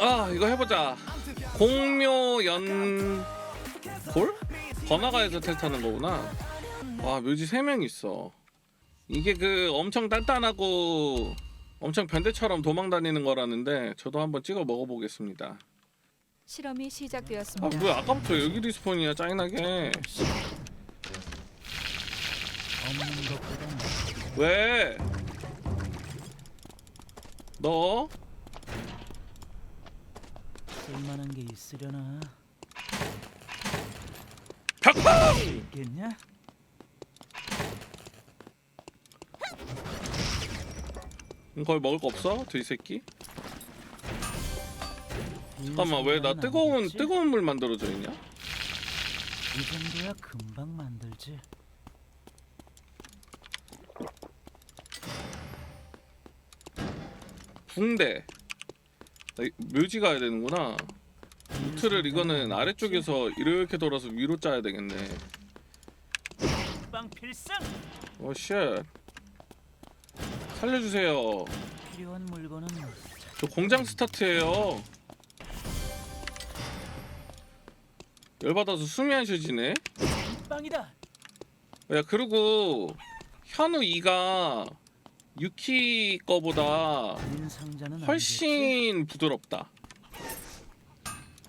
아 이거 해보자 공묘 연골? 번화가에서 텔타는 거구나 와 묘지 3명 있어 이게 그 엄청 단단하고 엄청 변대처럼 도망다니는 거라는데 저도 한번 찍어 먹어보겠습니다 실험이 아 시작되었습니다. 뭐야 아까부터 여기 리스폰이야 짜증나게 왜? 너? 쓸만한 게 있으려나 벽파! 있겠냐? 거기 먹을 거 없어? 돼지새끼? 잠깐만 왜 나 뜨거운 아니겠지? 뜨거운 물 만들어져 있냐? 이 정도야 금방 만들지 붕대 묘지 가야 되는구나. 루트를 이거는 아래쪽에서 이렇게 돌아서 위로 짜야 되겠네. 빵 필상 어쉣. 살려주세요. 필요한 물건은 저 공장 스타트예요. 열받아서 숨이 안 쉬어지네. 빵이다! 야 그리고 현우 2가 유키 거보다 빈 상자는 아니겠지? 훨씬 부드럽다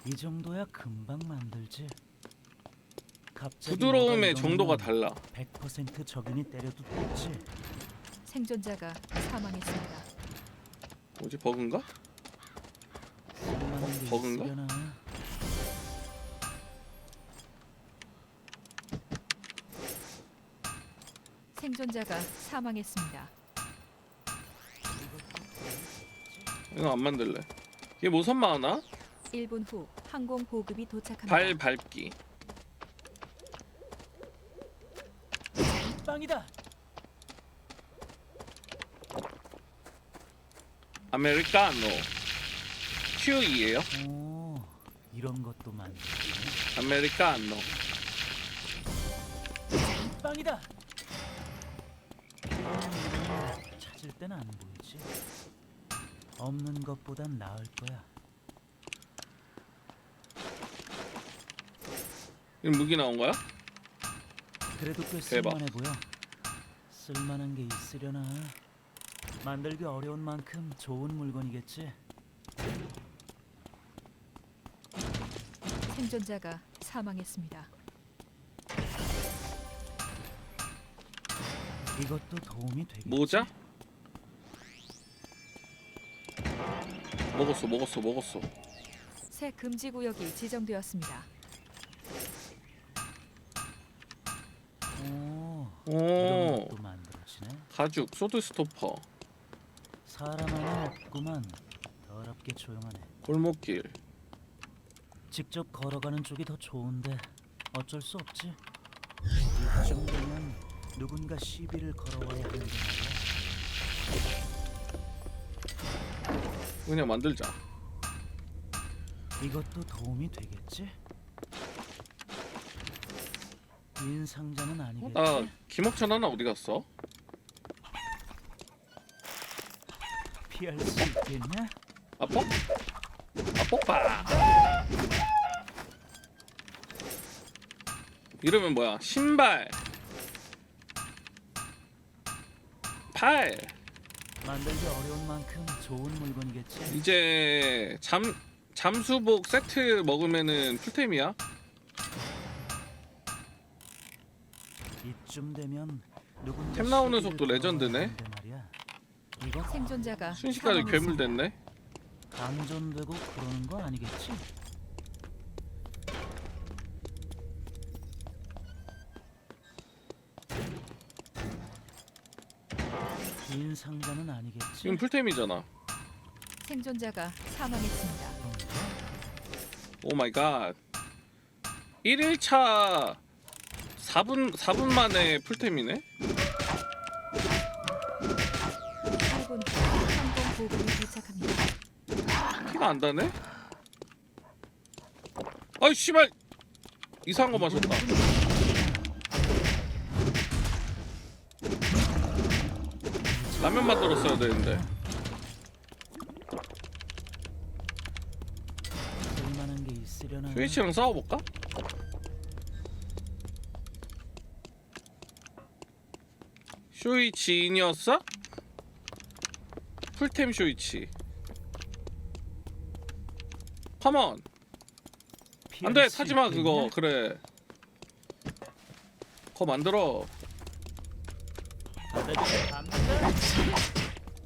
이 정도야 금방 만들지 갑자기 부드러움의 뭐가 정도가 일어나면 달라 100% 적인이 때려도 됐지 생존자가 사망했습니다. 뭐지 버그인가? 쓸만한 게 버그인가? 있으려나 생존자가 사망했습니다. 이거 안 만들래. 이게 뭐 선마하나? 1분 후 항공 보급이 도착합니다. 발 밟기. 빵이다. 아메리카노. Q2에요? 오 이런 것도 만들지 아메리카노. 빵이다. 아, 찾을 땐안 보이지 없는 것보단 나을 거야 이 무기 나온 거야? 그래도 꽤 대박. 쓸만해 보여 쓸만한 게 있으려나 만들기 어려운 만큼 좋은 물건이겠지 생존자가 사망했습니다. 이것도 도움이 되겠지 모자? 먹었어 먹었어 먹었어. 새 금지 구역이 지정되었습니다. 오 오. 이런 것도 만들어지네. 가죽 소드 스토퍼. 사람 하나 없구만. 더럽게 조용하네. 골목길. 직접 걸어가는 쪽이 더 좋은데 어쩔 수 없지. 이 정도면 누군가 시비를 걸어와야 하는데 말이야 그냥 만들자 이것도 도움이 되겠지? 빈 상자는 아니겠지? 아 김옥천 하나 어디 갔어? 피할 수 있겠냐? 아폭? 아폭파 이러면 뭐야 신발 팔 만들기 어려운 만큼 좋은 물건이겠지? 이제 잠 잠수복 세트 먹으면은 풀템이야 이쯤 되면 누군가 템 나오는 시비를 속도 레전드네. 말이야. 이거 생존자가 순식간에 괴물 사망했습니다. 됐네 감전되고 그러는 거 아니겠지? 빈 상자는 아니겠지? 지금 풀템이잖아 생존자가 사망했습니다. 오 마이 갓 1일차 4분 4분 만에 풀템이네 8분 후 항공 보급이 도착합니다. 피가 안 다네 아이 씨발 이상한 거 마셨다 라면 만들었어야 되는데 쇼이치랑 싸워볼까? 쇼이치인이었어? 풀템 쇼이치 컴온 안돼 있겠냐? 그거 그래 그거 만들어.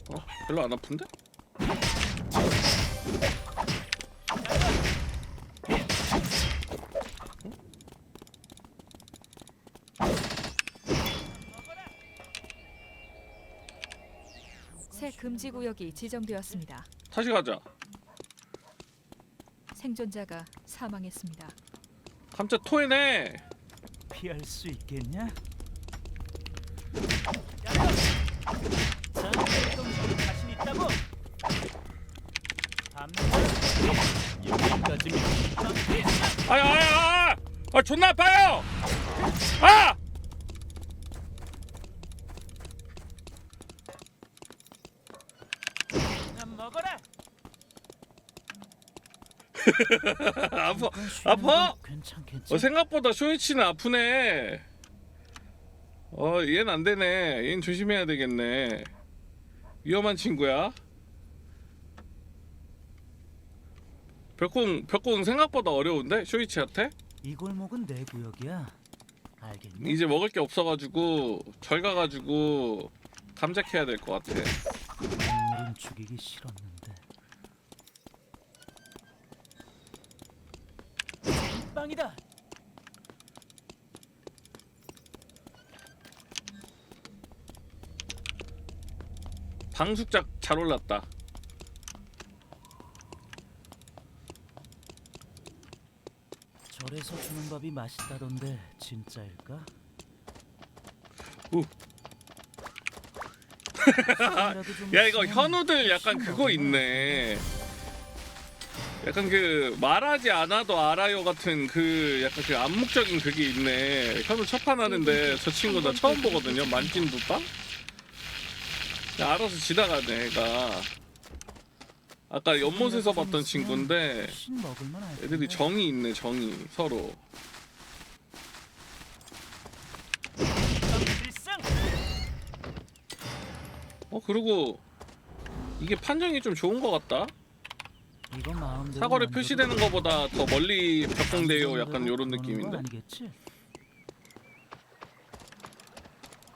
어? 별로 안 아픈데? 새 금지 구역이 지정되었습니다. 다시 가자 생존자가 사망했습니다. 감자 토해내 피할 수 있겠냐? 아야 아야 아야 아 존나 아파요 아 그냥 먹어라. 아파 잠깐 쉬는 아파? 건 괜찮겠지? 어, 생각보다 쇼이치는 아프네. 어, 얘는 안 되네. 얘는 조심해야 되겠네. 위험한 친구야. 벽공 벽공 생각보다 어려운데 쇼이치한테 이 골목은 내 구역이야. 알겠니? 이제 먹을 게 없어가지고 절 가가지고 감작해야 될 것 같아. 동물은 죽이기 싫었는데. 빵이다. 방숙작 잘 올랐다. 절에서 주는 밥이 맛있다던데 진짜일까? 우. 야 이거 현우들 약간 그거 있네. 약간 그 말하지 않아도 알아요 같은 그 약간 그 암묵적인 그게 있네. 현우 첫판 하는데 저 친구 나 처음 보거든요. 만진 두빵. 그냥 알아서 지나가네 애가. 아까 연못에서 봤던 친구인데 애들이. 정이 있네 정이 서로. 어 그리고 이게 판정이 좀 좋은 것 같다. 사거리 표시되는 것보다 더 멀리 벽공돼요. 약간 요런 느낌인데.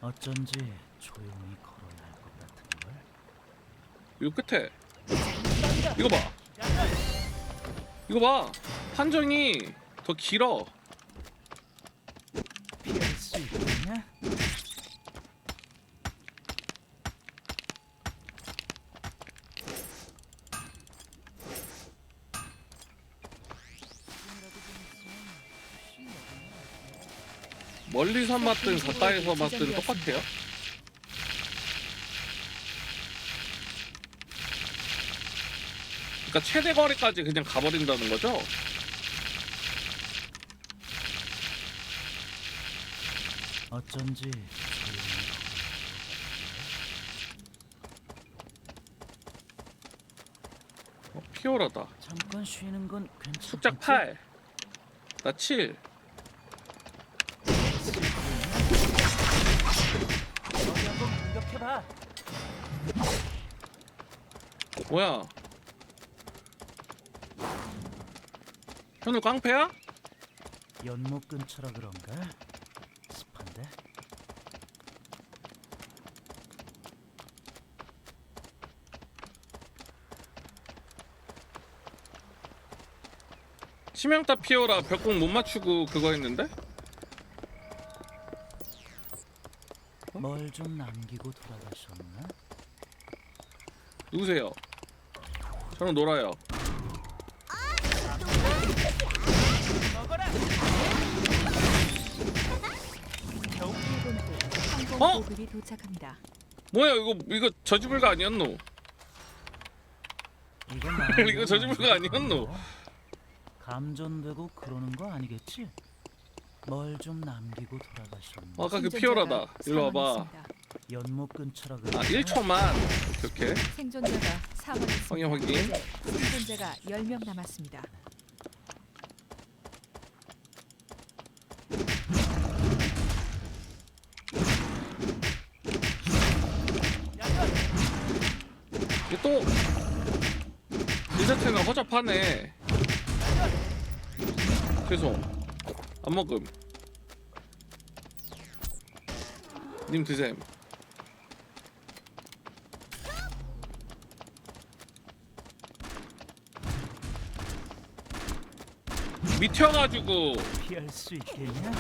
어쩐지 조용히. 요 끝에. 이거 봐. 이거 봐. 판정이 더 길어? 멀리서 맞든 가까이서 맞든 똑같아요 그러니까 최대 거리까지 그냥 가버린다는 거죠 어쩐지 어, 피오라다 잠깐 쉬는 건 괜찮겠지? 숙작 8 나 7. 어디 한번 공격해봐. 뭐야 현우 깡패야? 연못 근처라 그런가? 습한데? 치명타 피오라 벽공 못 맞추고 그거 했는데? 뭘 좀 남기고 돌아가셨나? 누구세요? 저는 놀아요 어라. 겨우 1분 후 항공 어? 보급이 도착합니다. 뭐야 이거 이거 저지불가 아니었노? 이거 이거 저지불가 아니었노? 감전되고 그러는 거 아니겠지? 뭘 좀 남기고 돌아가셨나? 아까 그 피오라다 일로 와봐 사망했습니다. 연못 근처라 아 그런가? 1초만 이렇게 생존자가 사망했습니다. 확인 생존자가 10명 남았습니다. 허접하네 죄송 안 먹음 님 드셈 미쳐가지고 피할 수 있겠냐?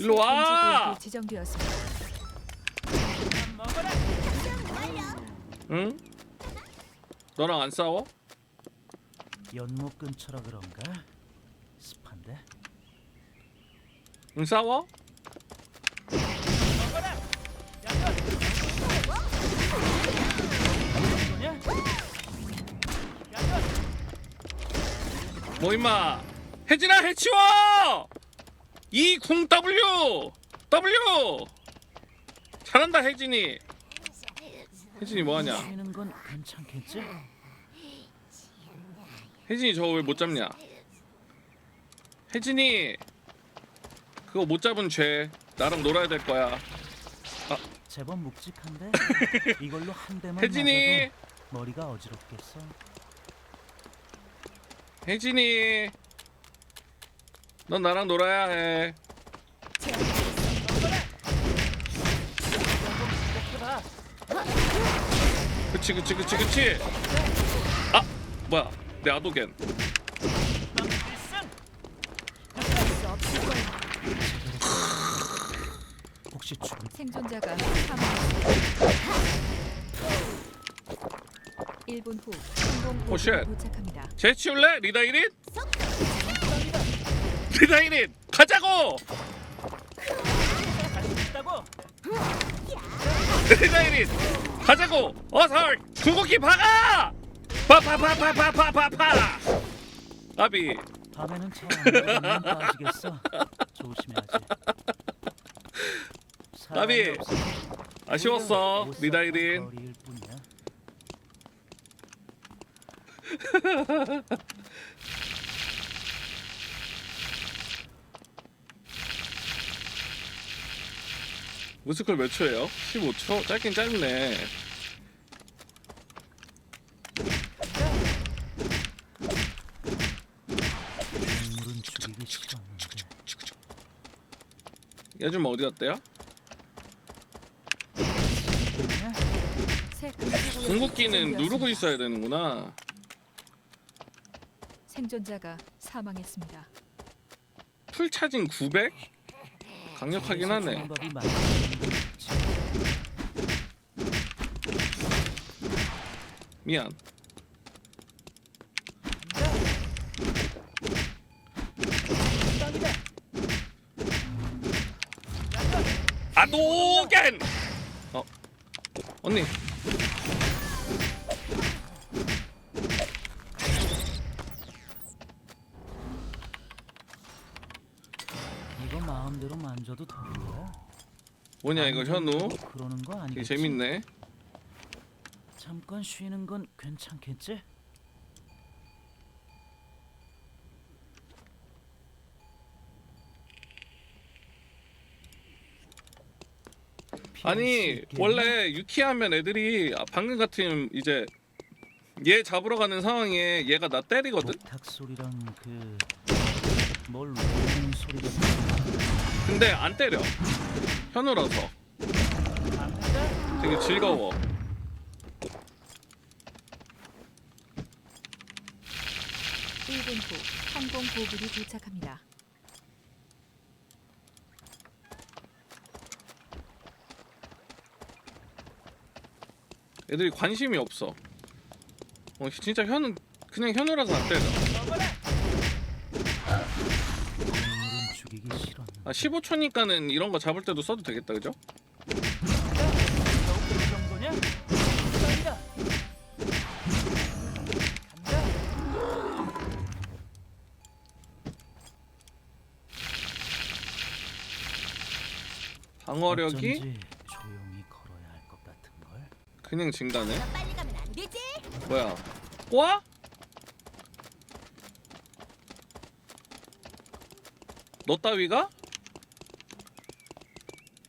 일로 와 지정되었습니다. 응? 너랑 안 싸워? 연못 근처라 그런가? 습한데. 응 싸워? 뭐 임마 혜진아 해치워 이궁 W W 잘한다 혜진이 혜진이 뭐하냐? 쉬는 건 괜찮겠지? 혜진이 저거 왜 못 잡냐? 혜진이 그거 못 잡은 죄 나랑 놀아야 될 거야. 제법 묵직한데? 이걸로 한 대만 혜진이! 맞아도 머리가 어지럽겠어. 혜진이 넌 나랑 놀아야 해 그치 그치 그치 그치 아 뭐야 내 아도겐. 혹시 죽은 생존자가 사망했습니다. 1분 후 항공. 보급이 도착합니다. 제치울래 리다 1인 리다 1인 가자고? 리다 1인 가자고 어서 궁극기 박아 파파파파파파파파 아비 밤에는 차안 빠지겠어. 조심해야지. 나비. 아쉬웠어 못 리다 샀던 1인 거리일 뿐이야. 무스컬 몇 초예요? 15초? 짧긴 짧네 동물은 죽이기 어디 갔대요? 그냥 새 금지구역이 궁극기는 누르고. 있어야 되는구나 생존자가 사망했습니다. 풀 차징 900? 강력하긴 하네. 미안. 아도겐! 어 언니 뭐냐 이거 현우 그러는 거 되게 아니겠지? 재밌네 잠깐 쉬는 건 괜찮겠지? 아니? 원래 유키하면 애들이 아, 방금 같은 이제 얘 잡으러 가는 상황에 얘가 나 때리거든 닭 소리랑 그뭘 소리가 근데 안 때려. 현우라서. 되게 즐거워. 1분 후 항공 보급이 도착합니다. 애들이 관심이 없어. 어 진짜 현우 그냥 현우라서 안 때려. 죽이기 싫었는데 아 15초니까는 이런 거 잡을 때도 써도 되겠다 그죠? 그 정도냐? 감사합니다. 간다. 방어력이 어쩐지 조용히 걸어야 할 것 같은 걸. 그냥 증가네 빨리 가면 안 되지. 뭐야 꼬아? 너 따위가?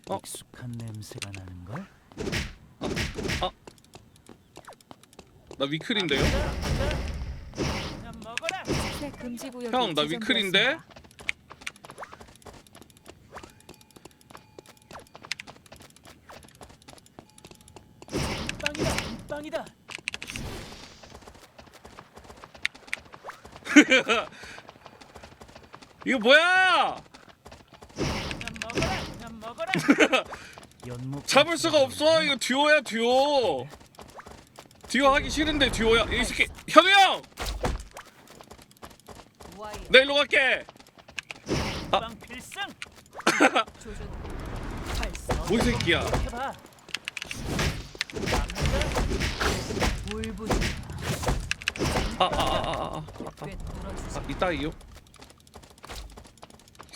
어? 익숙한 냄새가 나는 걸. 나 위클인데요? 형, 나. 위클인데? 빵이다. 빵이다. 이거 뭐야? 그냥 먹어라. 그냥 먹어라. 연목 잡을 수가 없어. 이거 듀오야 듀오. 듀오 하기 싫은데 듀오야. 이 새끼 현우 형. 나 일로 갈게. 발사 뭐이 새끼야. 아아아아 아, 아, 아, 꿰뚫어주자 아, 이따이요. 이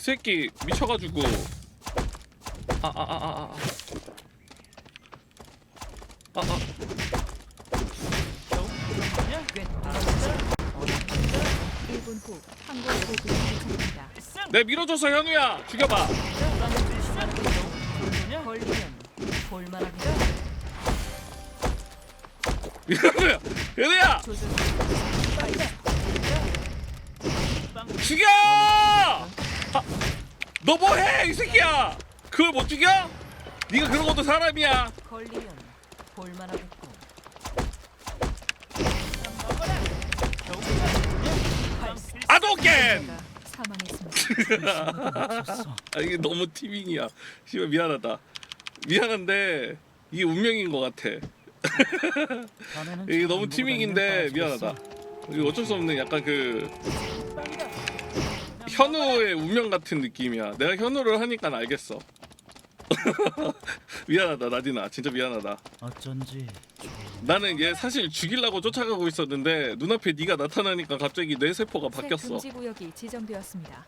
새끼 미쳐가지고. 아. 아, 아. 겨우 그냥 꿰뚫어주자 1분 후 항공 보급이 도착합니다. 필승. 내 밀어줘서 현우야 죽여봐. 걸리면 볼만합니다. 죽여! 아, 너 뭐해 이 새끼야? 그걸 못 죽여? 네가 그런 것도 사람이야. 걸리면 볼만하겠고. 아도겐. 사망했습니다. 아 이게 너무 티빙이야. 씨발 미안하다. 미안한데 이게 운명인 것 같아. 이게 잘 너무 안 티빙인데 미안하다. 이거 어쩔 수 없는 약간 그 현우의 운명 같은 느낌이야. 내가 현우를 하니까 알겠어. 미안하다 나디나 진짜 미안하다. 어쩐지 나는 얘 사실 죽이려고 쫓아가고 있었는데 눈앞에 네가 나타나니까 갑자기 뇌 세포가 새 바뀌었어. 금지 구역이 지정되었습니다.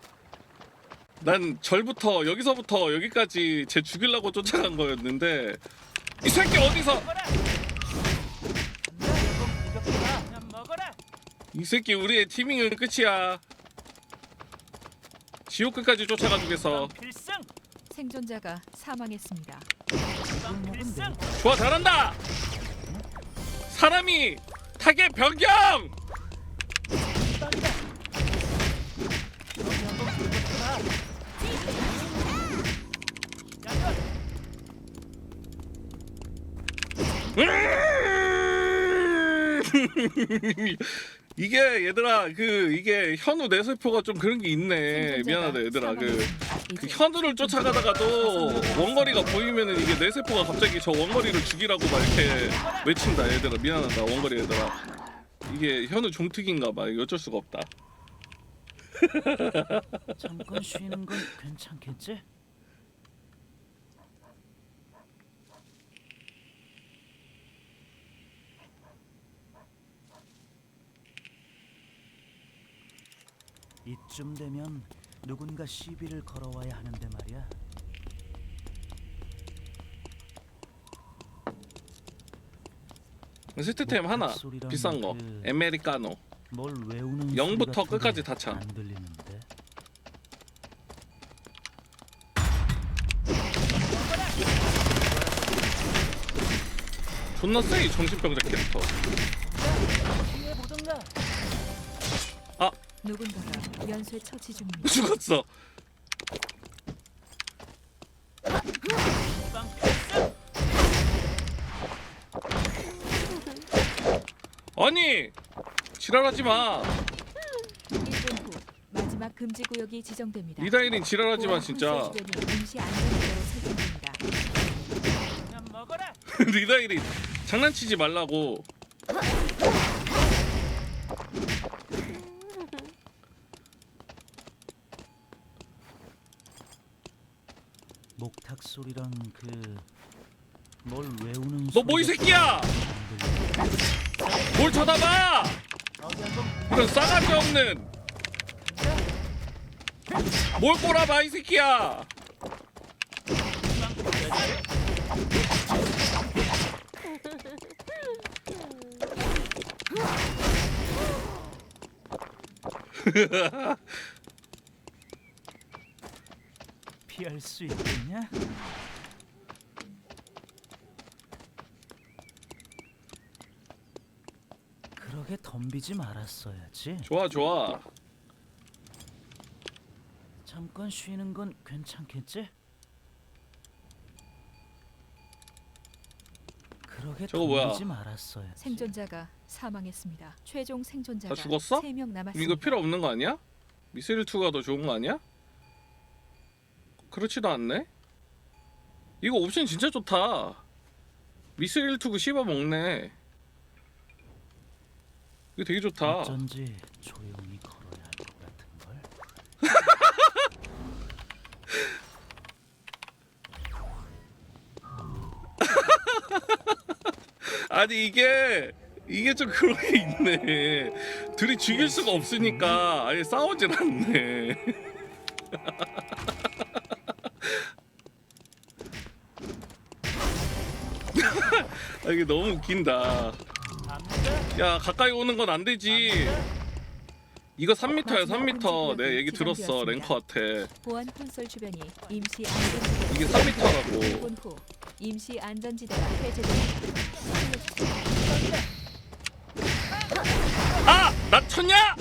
난 절부터 여기서부터 여기까지 쟤 죽이려고 쫓아간 거였는데 이 새끼 어디서. 이 새끼 우리의 티밍은 끝이야. 지옥 끝까지 쫓아가 주겠어. 빵 필승. 생존자가 사망했습니다. 좋아 잘한다. 사람이 타겟 변경. 이게 얘들아 그 이게 현우 내세포가 좀 그런 게 있네. 미안하다 얘들아 그. 그 현우를 쫓아가다가도 원거리가 보이면은 이게 내 세포가 갑자기 저 원거리를 죽이라고 막 이렇게 외친다 얘들아. 미안하다 원거리 얘들아. 이게 현우 종특인가 봐. 이거 어쩔 수가 없다. 잠깐 쉬는 건 괜찮겠지? 이쯤 되면 누군가 시비를 걸어와야 하는데 말이야. 세트템 하나 비싼 거 에메리카노 뭘 외우는 영부터 소리 같은 끝까지 게다 참. 안 들리는데. 존나 세이 정신병자 캐릭터 누군가가 연쇄 처치 중입니다. 죽었어. 아니 지랄하지 마 1분 후 마지막 금지 구역이 지정됩니다. 이다일인 지랄하지 마 진짜 임시 안전지대로 설정됩니다. 리다일이 장난치지 말라고 목탁 소리랑 그 뭘 외우는 너 뭐 이 소리 새끼야. 뭘 쳐다봐? 이런 싸가지 없는. 뭘 꼬라봐 이 새끼야 피할 수 있겠냐? 그러게 덤비지 말았어야지. 좋아 좋아. 잠깐 쉬는 건 괜찮겠지? 그러게 저거 뭐야? 덤비지 말았어야지. 생존자가 사망했습니다. 최종 생존자가 다 죽었어? 3명 남았습니다. 이거 필요 없는 거 아니야? 미스릴 2가 더 좋은 거 아니야? 그렇지도 않네. 이거 옵션 진짜 좋다. 미스릴 2그 씹어 먹네. 이거 되게 좋다. 어쩐지 조용히 걸어야 할 것 같은 걸. 아니 이게 이게 좀 그런 게 있네. 둘이 죽일 수가 없으니까 아예 싸우질 않네. 아, 이게 너무 웃긴다. 야 가까이 오는 건 안 되지. 이거 3m야 3m. 내 얘기 들었어 랭커한테. 보안 콘솔 주변이 임시 안전지대 이게 3m라고. 1분 후 임시 안전지대가 해제됩니다. 아! 나 쳤냐?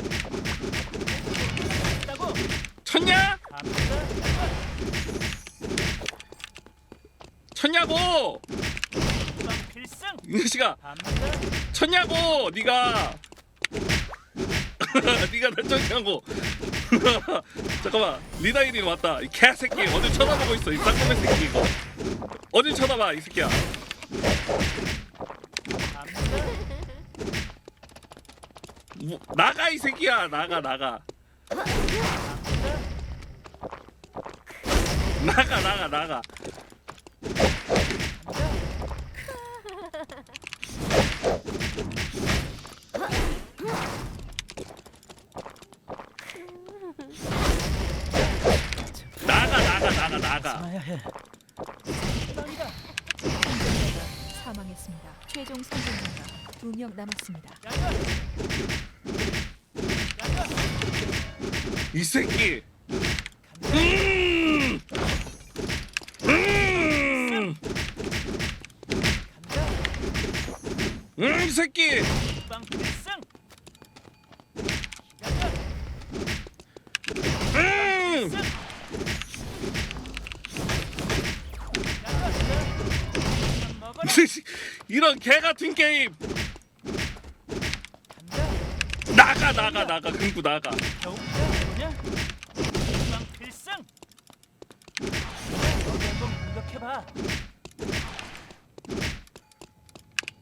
쳤냐? 쳤냐고! 자식아 쳤냐고 네가. 네가 나 쳤냐고. 잠깐만 리다이린 왔다. 이 개새끼 어딜 쳐다보고 있어 이 쌍꺼풀 새끼. 이거 어딜 쳐다봐 이 새끼야. 뭐, 나가 이 새끼야. 나가 나가. 나가 나가 나가 나가 나가 나가 살아야 해. 생존자가 사망했습니다. 최종 생존자가 2명 남았습니다. 이 새끼 이 이런 개 같은 게임 나가 나가 나가 금구 나가.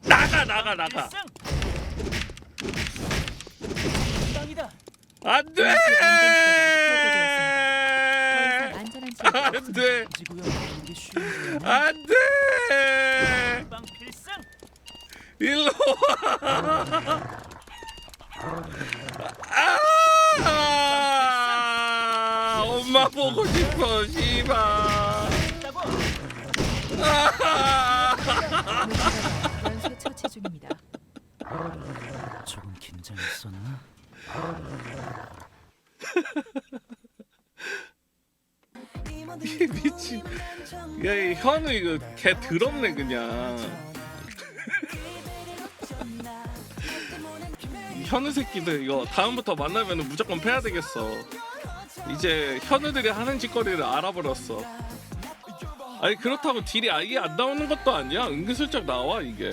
나가 나가 나가. 땅이다. 안 돼 안돼. 안돼. 일로 와아! 엄마 보고 싶어 씨발. 아! 야 이 현우 이거 개 더럽네 그냥. 이 현우 새끼들 이거 다음부터 만나면 무조건 패야 되겠어. 이제 현우들이 하는 짓거리를 알아버렸어. 아니 그렇다고 딜이 아예 안 나오는 것도 아니야? 은근슬쩍 나와 이게